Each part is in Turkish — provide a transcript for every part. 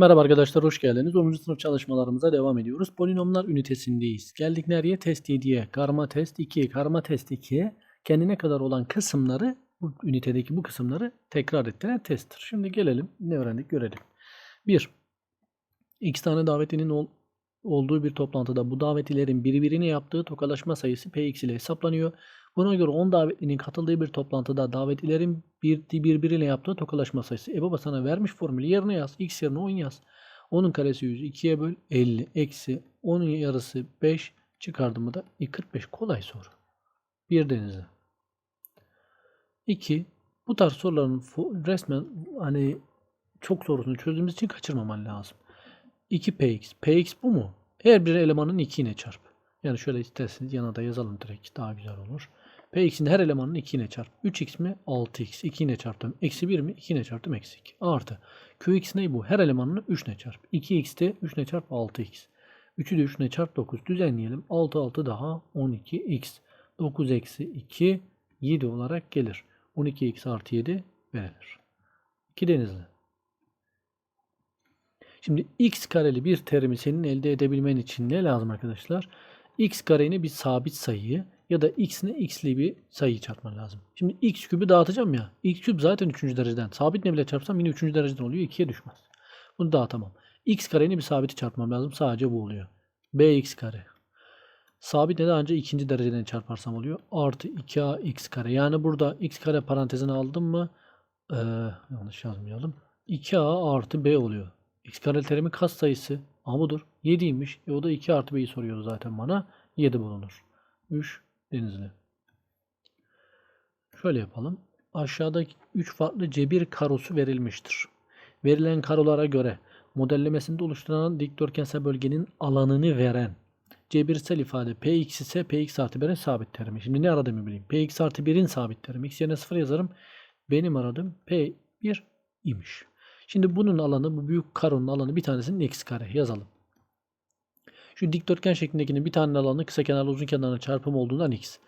Merhaba arkadaşlar, hoş geldiniz. 10. sınıf çalışmalarımıza devam ediyoruz. Polinomlar ünitesindeyiz. Geldik nereye? Test 7'ye. Karma test 2, karma test 2'ye. Kendine kadar olan kısımları, bu ünitedeki bu kısımları tekrar ettiren testtir. Şimdi gelelim, ne öğrendik görelim. 1. X tane davetlinin ol- olduğu bir toplantıda bu davetlilerin birbirine yaptığı tokalaşma sayısı Px ile hesaplanıyor. Buna göre 10 davetlinin katıldığı bir toplantıda davetlilerin bir, birbiriyle yaptığı tokalaşma sayısı. E sana vermiş formülü yerine yaz. X yerine 10 yaz. 10'un karesi 100. 2'ye böl 50. Eksi 10'un yarısı 5. Çıkardım mı da e, 45. Kolay soru. Bir denizde. 2. Bu tarz soruların resmen hani çok sorusunu çözdüğümüz için kaçırmaman lazım. 2 px. px bu mu? Her bir elemanın 2 ile çarp. Yani şöyle isterseniz yana da yazalım direkt daha güzel olur. Px'in her elemanını 2 ile çarp. 3x mi? 6x. 2 ile çarptım. Eksi 1 mi? 2 ile çarptım. Eksi 2. Artı. Qx ne bu? Her elemanını 3 ile çarp. 2x de 3 ile çarp 6x. 3'ü de 3 ile çarp 9. Düzenleyelim. 6 6 daha 12x. 9 eksi 2 7 olarak gelir. 12x artı 7 verilir. 2 denizli. Şimdi x kareli bir terimi senin elde edebilmen için ne lazım arkadaşlar? x kareni bir sabit sayıyı ya da x'ine x'li bir sayıyı çarpman lazım. Şimdi x küpü dağıtacağım ya. x küp zaten 3. dereceden. Sabit ne bile çarpsam yine 3. dereceden oluyor. 2'ye düşmez. Bunu dağıtamam. x kareni bir sabiti çarpmam lazım. Sadece bu oluyor. bx kare. Sabit ne daha önce ikinci dereceden çarparsam oluyor. Artı 2ax kare. Yani burada x kare parantezine aldım mı? Ee, yanlış yazmayalım. 2a artı b oluyor. X kareli terimin kas sayısı. Ama budur. 7'ymiş. E o da 2 artı b'yi soruyordu zaten bana. 7 bulunur. 3 denizli. Şöyle yapalım. Aşağıda 3 farklı cebir karosu verilmiştir. Verilen karolara göre modellemesinde oluşturulan dikdörtgensel bölgenin alanını veren cebirsel ifade px ise px artı 1'in sabit terimi. Şimdi ne aradığımı bileyim. px artı 1'in sabit terimi. x yerine 0 yazarım. Benim aradığım p1 imiş. Şimdi bunun alanı, bu büyük karonun alanı bir tanesinin x kare yazalım. Şu dikdörtgen şeklindekinin bir tane alanı kısa kenarla uzun kenarına çarpım olduğundan x.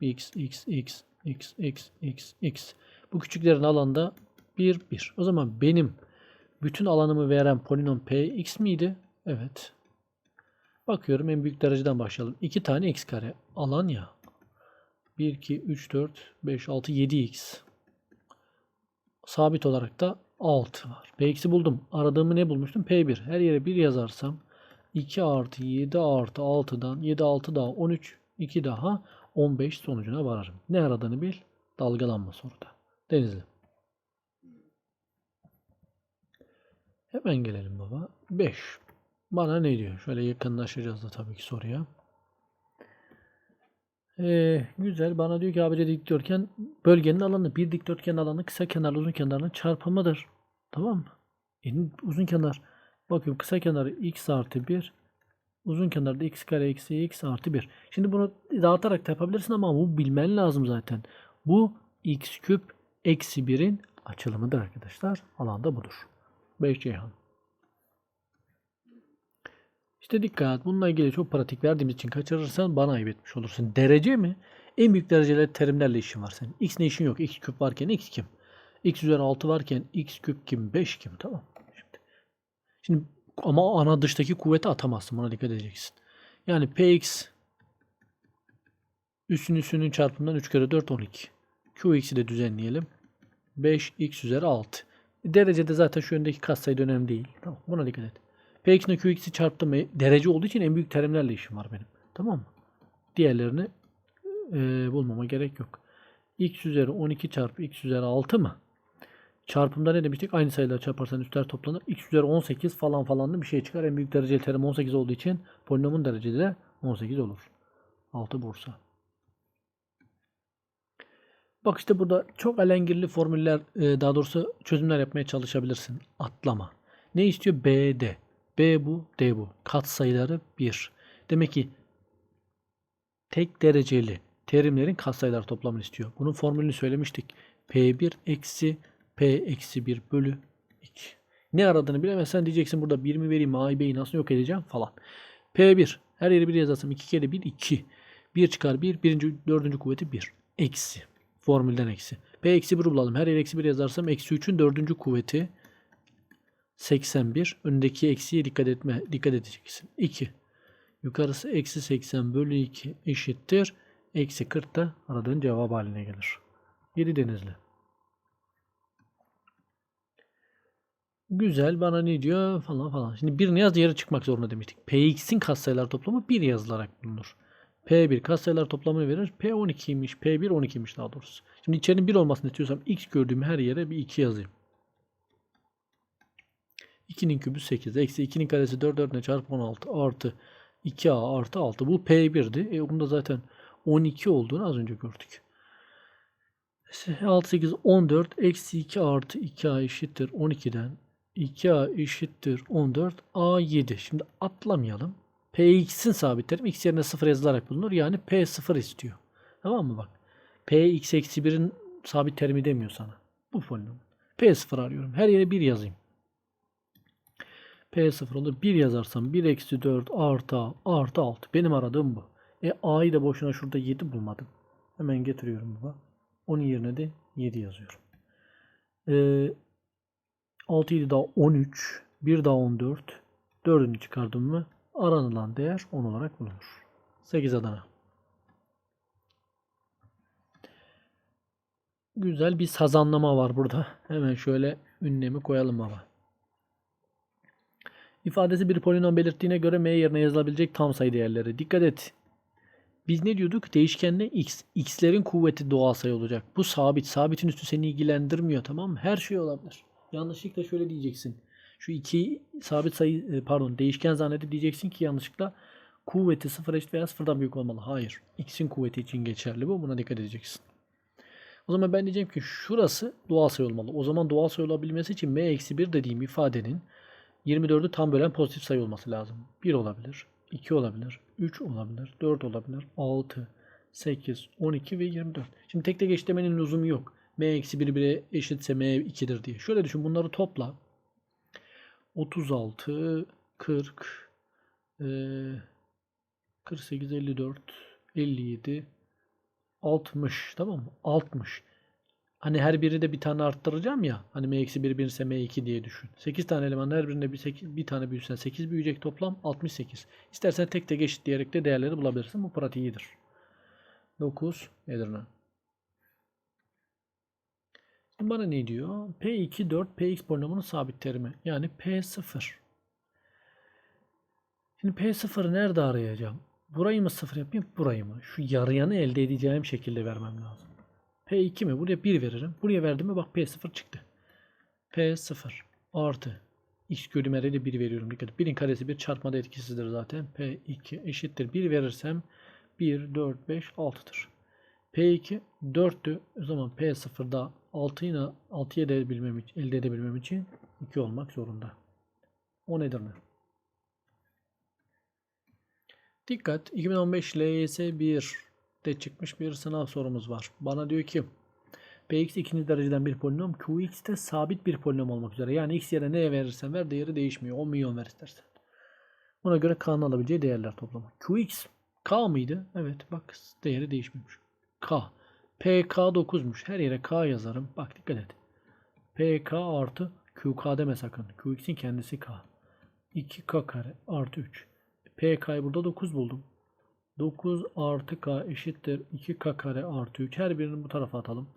x, x, x, x, x, x, x. Bu küçüklerin alanında 1, 1. O zaman benim bütün alanımı veren polinom p x miydi? Evet. Bakıyorum en büyük dereceden başlayalım. 2 tane x kare. Alan ya. 1, 2, 3, 4, 5, 6, 7x. Sabit olarak da 6 var. Px'i buldum. Aradığımı ne bulmuştum? P1. Her yere 1 yazarsam 2 artı 7 artı 6'dan 7 6 daha 13 2 daha 15 sonucuna vararım. Ne aradığını bil. Dalgalanma soruda. Denizli. Hemen gelelim baba. 5. Bana ne diyor? Şöyle yakınlaşacağız da tabii ki soruya. Ee, güzel. Bana diyor ki ABC dikdörtgen bölgenin alanı bir dikdörtgen alanı kısa kenarla uzun kenarının çarpımıdır. Tamam mı? En uzun kenar. Bakıyorum kısa kenarı x artı 1. Uzun kenarda x kare eksi x artı 1. Şimdi bunu dağıtarak da yapabilirsin ama bu bilmen lazım zaten. Bu x küp eksi 1'in açılımıdır arkadaşlar. Alanda budur. 5 Ceyhan. İşte dikkat. Bununla ilgili çok pratik verdiğimiz için kaçırırsan bana ayıp etmiş olursun. Derece mi? En büyük dereceler terimlerle işin var senin. X ne işin yok. X küp varken X kim? X üzeri 6 varken X küp kim? 5 kim? Tamam. Şimdi, ama ana dıştaki kuvveti atamazsın. Buna dikkat edeceksin. Yani Px üstün üstünün çarpımından 3 kere 4 12. Qx'i de düzenleyelim. 5x üzeri 6. Derecede zaten şu öndeki katsayı önemli değil. Tamam. Buna dikkat et. Px ile Qx'i çarptım. E, Derece olduğu için en büyük terimlerle işim var benim. Tamam mı? Diğerlerini e, bulmama gerek yok. x üzeri 12 çarpı x üzeri 6 mı? Çarpımda ne demiştik? Aynı sayılar çarparsan üstler toplanır. x üzeri 18 falan falan bir şey çıkar. En büyük dereceli terim 18 olduğu için polinomun derecesi de 18 olur. 6 Bursa. Bak işte burada çok alengirli formüller, e, daha doğrusu çözümler yapmaya çalışabilirsin. Atlama. Ne istiyor? BD. B bu, D bu. Kat sayıları 1. Demek ki tek dereceli terimlerin katsayılar toplamını istiyor. Bunun formülünü söylemiştik. P1 eksi P eksi 1 bölü 2. Ne aradığını bilemezsen diyeceksin burada 1 mi vereyim A'yı B'yi nasıl yok edeceğim falan. P1 her yere 1 yazarsam 2 kere 1 2. 1 çıkar 1. Birinci, dördüncü kuvveti 1. Eksi. Formülden eksi. P eksi 1'i bulalım. Her yere eksi 1 yazarsam eksi 3'ün dördüncü kuvveti 81. Önündeki eksiye dikkat etme dikkat edeceksin. 2. Yukarısı eksi 80 bölü 2 eşittir. Eksi 40 da aradığın cevap haline gelir. 7 denizli. Güzel bana ne diyor falan falan. Şimdi birini yaz diğeri çıkmak zorunda demiştik. Px'in katsayılar toplamı 1 yazılarak bulunur. P1 katsayılar toplamını verir. P12'ymiş. P1 12'ymiş daha doğrusu. Şimdi içerinin 1 olmasını istiyorsam x gördüğüm her yere bir 2 yazayım. 2'nin kübü 8. Eksi 2'nin karesi 4 4'üne çarpı 16 artı 2a artı 6. Bu P1'di. E bunda zaten 12 olduğunu az önce gördük. 6 8 14 eksi 2 artı 2a eşittir 12'den 2a eşittir 14 a 7. Şimdi atlamayalım. Px'in sabitlerim x yerine 0 yazılarak bulunur. Yani P 0 istiyor. Tamam mı bak? Px eksi 1'in sabit terimi demiyor sana. Bu polinom. P 0 arıyorum. Her yere 1 yazayım. P0 olur. 1 yazarsam 1 eksi 4 artı A artı 6. Benim aradığım bu. E A'yı da boşuna şurada 7 bulmadım. Hemen getiriyorum baba. Onun yerine de 7 yazıyorum. Ee, 6 7 daha 13. 1 daha 14. 4'ünü çıkardım mı aranılan değer 10 olarak bulunur. 8 Adana. Güzel bir sazanlama var burada. Hemen şöyle ünlemi koyalım baba. İfadesi bir polinom belirttiğine göre m yerine yazılabilecek tam sayı değerleri. Dikkat et. Biz ne diyorduk? Değişkenle x. x'lerin kuvveti doğal sayı olacak. Bu sabit. Sabitin üstü seni ilgilendirmiyor tamam mı? Her şey olabilir. Yanlışlıkla şöyle diyeceksin. Şu iki sabit sayı e, pardon değişken zannedip diyeceksin ki yanlışlıkla kuvveti sıfır eşit veya sıfırdan büyük olmalı. Hayır. X'in kuvveti için geçerli bu. Buna dikkat edeceksin. O zaman ben diyeceğim ki şurası doğal sayı olmalı. O zaman doğal sayı olabilmesi için m-1 dediğim ifadenin 24'ü tam bölen pozitif sayı olması lazım. 1 olabilir, 2 olabilir, 3 olabilir, 4 olabilir, 6, 8, 12 ve 24. Şimdi tek tek eşitlemenin lüzumu yok. M-1 1'e eşitse m2'dir diye. Şöyle düşün bunları topla. 36, 40, 48, 54, 57, 60 tamam mı? 60. Hani her biri de bir tane arttıracağım ya. Hani m eksi 1 ise m2 diye düşün. 8 tane eleman her birinde bir, 8, bir tane büyüsen 8 büyüyecek toplam 68. İstersen tek tek eşitleyerek de değerleri bulabilirsin. Bu pratiğidir. 9 Edirne. Bana ne diyor? P2 4 Px polinomunun sabit terimi. Yani P0. Şimdi P0'ı nerede arayacağım? Burayı mı sıfır yapayım? Burayı mı? Şu yarıyanı elde edeceğim şekilde vermem lazım. P2 mi? Buraya 1 veririm. Buraya verdim mi bak P0 çıktı. P0 artı x de 1 veriyorum. Dikkat et. 1'in karesi 1 çarpmada etkisidir zaten. P2 eşittir. 1 verirsem 1, 4, 5, 6'dır. P2 4'tü. O zaman P0'da 6 ile 6'yı elde edebilmem için, elde edebilmem için 2 olmak zorunda. O nedir ne? Dikkat 2015 LYS 1'de çıkmış bir sınav sorumuz var. Bana diyor ki Px ikinci dereceden bir polinom Qx de sabit bir polinom olmak üzere. Yani x yerine neye verirsen ver değeri değişmiyor. 10 milyon ver istersen. Buna göre K'nın alabileceği değerler toplamı. Qx K mıydı? Evet bak değeri değişmemiş. K. PK 9'muş. Her yere K yazarım. Bak dikkat et. PK artı QK deme sakın. QX'in kendisi K. 2K kare artı 3. PK'yı burada 9 buldum. 9 artı K eşittir 2K kare artı 3. Her birini bu tarafa atalım.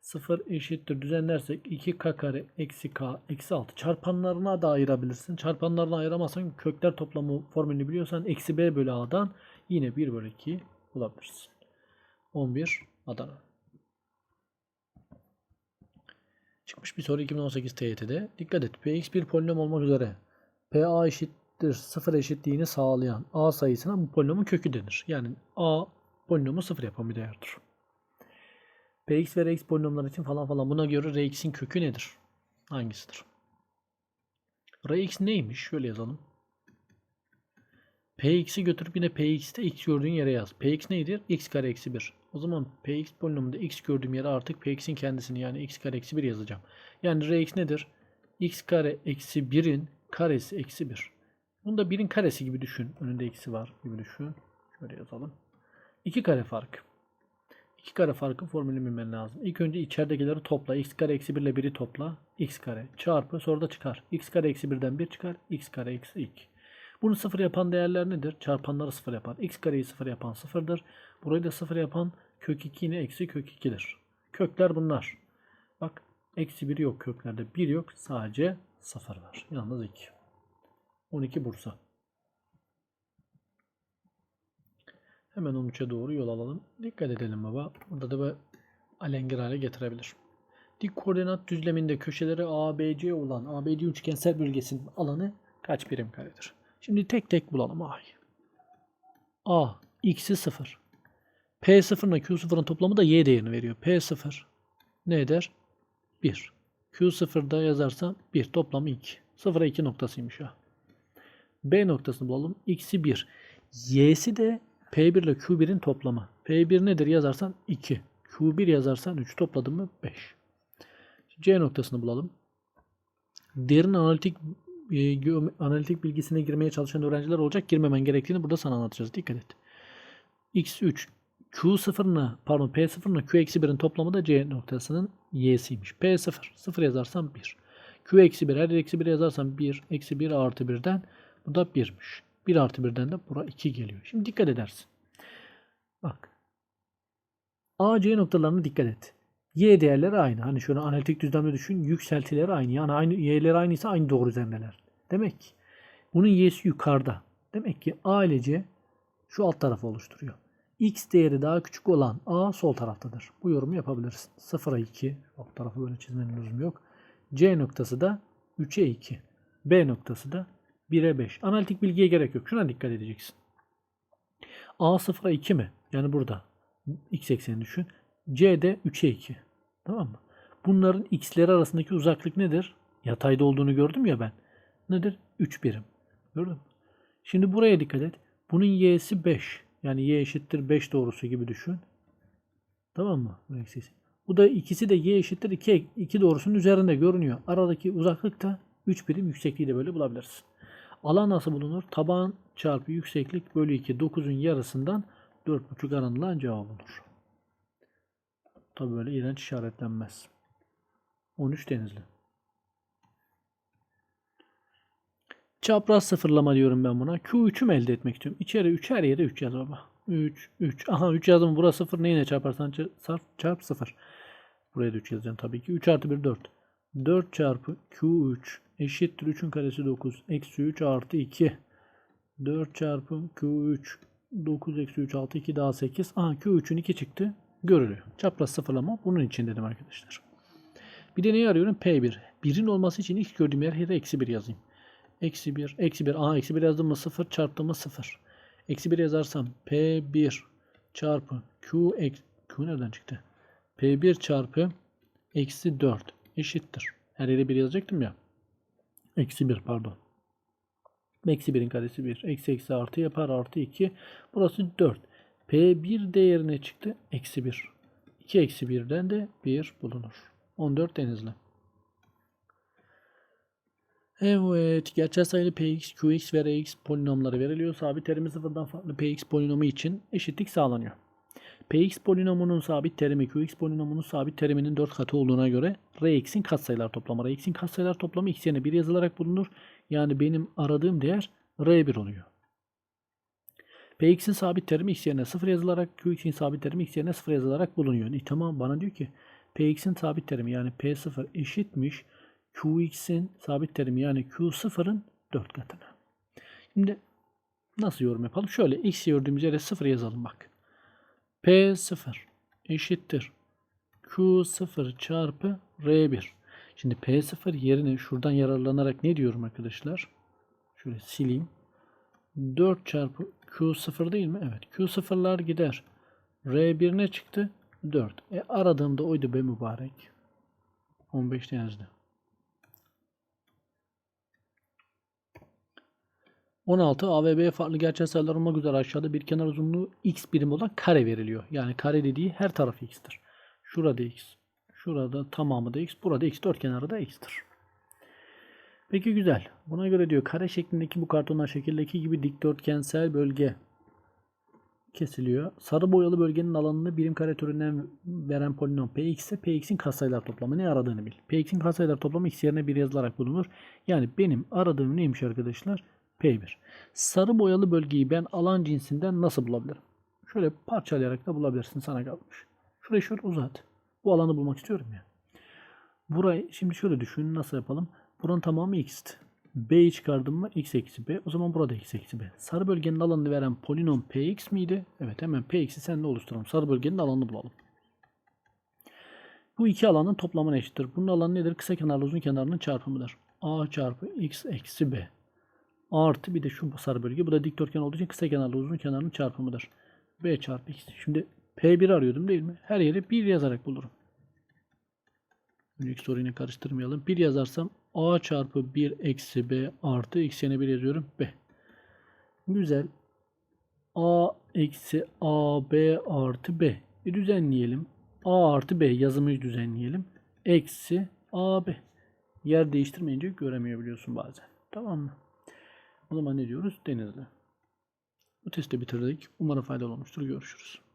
0 eşittir düzenlersek 2K kare eksi K eksi 6. Çarpanlarına da ayırabilirsin. Çarpanlarına ayıramazsan kökler toplamı formülünü biliyorsan eksi B bölü A'dan yine 1 bölü 2 bulabilirsin. 11 Adana. Çıkmış bir soru 2018 TYT'de. Dikkat et. Px bir polinom olmak üzere PA eşittir 0 eşitliğini sağlayan A sayısına bu polinomun kökü denir. Yani A polinomu 0 yapan bir değerdir. Px ve Rx polinomlar için falan falan buna göre Rx'in kökü nedir? Hangisidir? Rx neymiş? Şöyle yazalım. Px'i götürüp yine Px'te x gördüğün yere yaz. Px neydir? x kare eksi 1. O zaman Px polinomunda x gördüğüm yere artık Px'in kendisini yani x kare eksi 1 yazacağım. Yani Rx nedir? x kare eksi 1'in karesi eksi 1. Bunu da 1'in karesi gibi düşün. Önünde eksi var gibi düşün. Şöyle yazalım. 2 kare fark. İki kare farkı formülünü bilmen lazım. İlk önce içeridekileri topla. x kare eksi 1 ile 1'i topla. x kare çarpı sonra da çıkar. x kare eksi 1'den 1 çıkar. x kare eksi 2. Bunu sıfır yapan değerler nedir? Çarpanları sıfır yapan. x kareyi sıfır yapan sıfırdır. Burayı da sıfır yapan kök 2 yine eksi kök 2'dir. Kökler bunlar. Bak eksi 1 yok köklerde. 1 yok. Sadece 0 var. Yalnız 2. 12 Bursa. Hemen 13'e doğru yol alalım. Dikkat edelim baba. Burada da bir alengir hale getirebilir. Dik koordinat düzleminde köşeleri ABC olan ABC üçgensel bölgesinin alanı kaç birim karedir? Şimdi tek tek bulalım A'yı. A x'i 0. P0 ile Q0'ın toplamı da y değerini veriyor. P0 ne eder? 1. Q0'da yazarsam 1 toplamı 2. 0'a 2 noktasıymış ha. B noktasını bulalım. X'i 1. Y'si de P1 ile Q1'in toplamı. P1 nedir yazarsan 2. Q1 yazarsan 3 topladın mı 5. C noktasını bulalım. Derin analitik analitik bilgisine girmeye çalışan öğrenciler olacak. Girmemen gerektiğini burada sana anlatacağız. Dikkat et. X3 Q0 ile pardon P0 ile Q-1'in toplamı da C noktasının y'siymiş. P0 0 yazarsam 1. Q-1 her eksi 1 yazarsam 1 eksi 1 artı 1'den bu da 1'miş. 1 artı 1'den de bura 2 geliyor. Şimdi dikkat edersin. Bak. A, C noktalarına dikkat et. Y değerleri aynı. Hani şöyle analitik düzlemde düşün. Yükseltileri aynı. Yani aynı y'leri aynıysa aynı doğru üzerindeler. Demek ki bunun y'si yukarıda. Demek ki A ile C şu alt tarafı oluşturuyor. X değeri daha küçük olan A sol taraftadır. Bu yorumu yapabilirsin. 0'a 2. Alt tarafı böyle çizmenin lüzumu yok. C noktası da 3'e 2. B noktası da 1'e 5. Analitik bilgiye gerek yok. Şuna dikkat edeceksin. A 0'a 2 mi? Yani burada. X eksenini düşün. C de 3'e 2. Tamam mı? Bunların x'leri arasındaki uzaklık nedir? Yatayda olduğunu gördüm ya ben. Nedir? 3 birim. Gördün mü? Şimdi buraya dikkat et. Bunun y'si 5. Yani y eşittir 5 doğrusu gibi düşün. Tamam mı? Bu da ikisi de y eşittir 2, 2 doğrusunun üzerinde görünüyor. Aradaki uzaklık da 3 birim yüksekliği de böyle bulabilirsin. Alan nasıl bulunur? Taban çarpı yükseklik bölü 2. 9'un yarısından 4,5 aranılan cevap bulunur. Tabi böyle iğrenç işaretlenmez. 13 Denizli. Çapraz sıfırlama diyorum ben buna. Q3'ü mü elde etmek istiyorum? İçeri 3 her yere 3 yaz baba. 3, 3. Aha 3 yazdım. Burası 0. Neyine çarparsan çarp, çarp 0. Buraya da 3 yazacağım tabii ki. 3 artı 1 4. 4 çarpı Q3 eşittir 3'ün karesi 9. Eksi 3 artı 2. 4 çarpı Q3 9 eksi 3 6 2 daha 8. Aha Q3'ün 2 çıktı. Görülüyor. Çapraz sıfırlama bunun için dedim arkadaşlar. Bir de neyi arıyorum? P1. 1'in olması için ilk gördüğüm yer yere eksi 1 yazayım. Eksi 1. Eksi 1. Aha eksi 1 yazdım mı 0 çarptım mı 0. Eksi 1 yazarsam P1 çarpı Q ek, Q nereden çıktı? P1 çarpı eksi 4 eşittir. Her yere 1 yazacaktım ya. Eksi 1 pardon. Eksi 1'in karesi 1. Eksi eksi artı yapar artı 2. Burası 4. P1 değerine çıktı. Eksi 1. 2 eksi 1'den de 1 bulunur. 14 Denizli. Evet. Gerçel sayılı px, qx ve rx polinomları veriliyor. Sabit terimi sıfırdan farklı px polinomu için eşitlik sağlanıyor. px polinomunun sabit terimi qx polinomunun sabit teriminin 4 katı olduğuna göre rx'in katsayılar toplamı. rx'in katsayılar toplamı x yerine 1 yazılarak bulunur. Yani benim aradığım değer r1 oluyor. Px'in sabit terimi x yerine 0 yazılarak qx'in sabit terimi x yerine 0 yazılarak bulunuyor. E, tamam bana diyor ki Px'in sabit terimi yani P0 eşitmiş Qx'in sabit terimi yani Q0'ın 4 katına. Şimdi nasıl yorum yapalım? Şöyle x gördüğümüz yere 0 yazalım bak. P0 eşittir Q0 çarpı R1. Şimdi P0 yerine şuradan yararlanarak ne diyorum arkadaşlar? Şöyle sileyim. 4 çarpı Q0 değil mi? Evet. Q0'lar gider. R1 ne çıktı? 4. E aradığımda oydu be mübarek. 15 yazdı. 16 A ve B farklı gerçel sayılar olmak üzere aşağıda bir kenar uzunluğu x birim olan kare veriliyor. Yani kare dediği her tarafı x'tir. Şurada x. Şurada tamamı da x. Burada x. Dört kenarı da x'tir. Peki güzel. Buna göre diyor kare şeklindeki bu kartonlar şekildeki gibi dikdörtgensel bölge kesiliyor. Sarı boyalı bölgenin alanını birim kare türünden veren polinom px ise px'in katsayılar toplamı ne aradığını bil. px'in katsayılar toplamı x yerine 1 yazılarak bulunur. Yani benim aradığım neymiş arkadaşlar? P1. Sarı boyalı bölgeyi ben alan cinsinden nasıl bulabilirim? Şöyle parçalayarak da bulabilirsin sana kalmış. Şurayı şöyle uzat. Bu alanı bulmak istiyorum ya. Burayı şimdi şöyle düşün nasıl yapalım? Buranın tamamı x'ti. B'yi çıkardım mı x eksi b. O zaman burada x eksi b. Sarı bölgenin alanını veren polinom px miydi? Evet hemen px'i seninle oluşturalım. Sarı bölgenin alanını bulalım. Bu iki alanın toplamına eşittir. Bunun alanı nedir? Kısa kenarlı uzun kenarının çarpımıdır. a çarpı x eksi b. Artı bir de şu sarı bölge. Bu da dikdörtgen olduğu için kısa kenarlı uzun kenarının çarpımıdır. b çarpı x. Şimdi p1 arıyordum değil mi? Her yeri 1 yazarak bulurum. Önceki soruyu yine karıştırmayalım. 1 yazarsam a çarpı 1 eksi b artı yerine 1 yazıyorum b. Güzel. a eksi ab artı b. Bir düzenleyelim. a artı b yazımı düzenleyelim. Eksi ab. Yer değiştirmeyince göremiyor biliyorsun bazen. Tamam mı? O zaman ne diyoruz? Denizli. Bu testi bitirdik. Umarım faydalı olmuştur. Görüşürüz.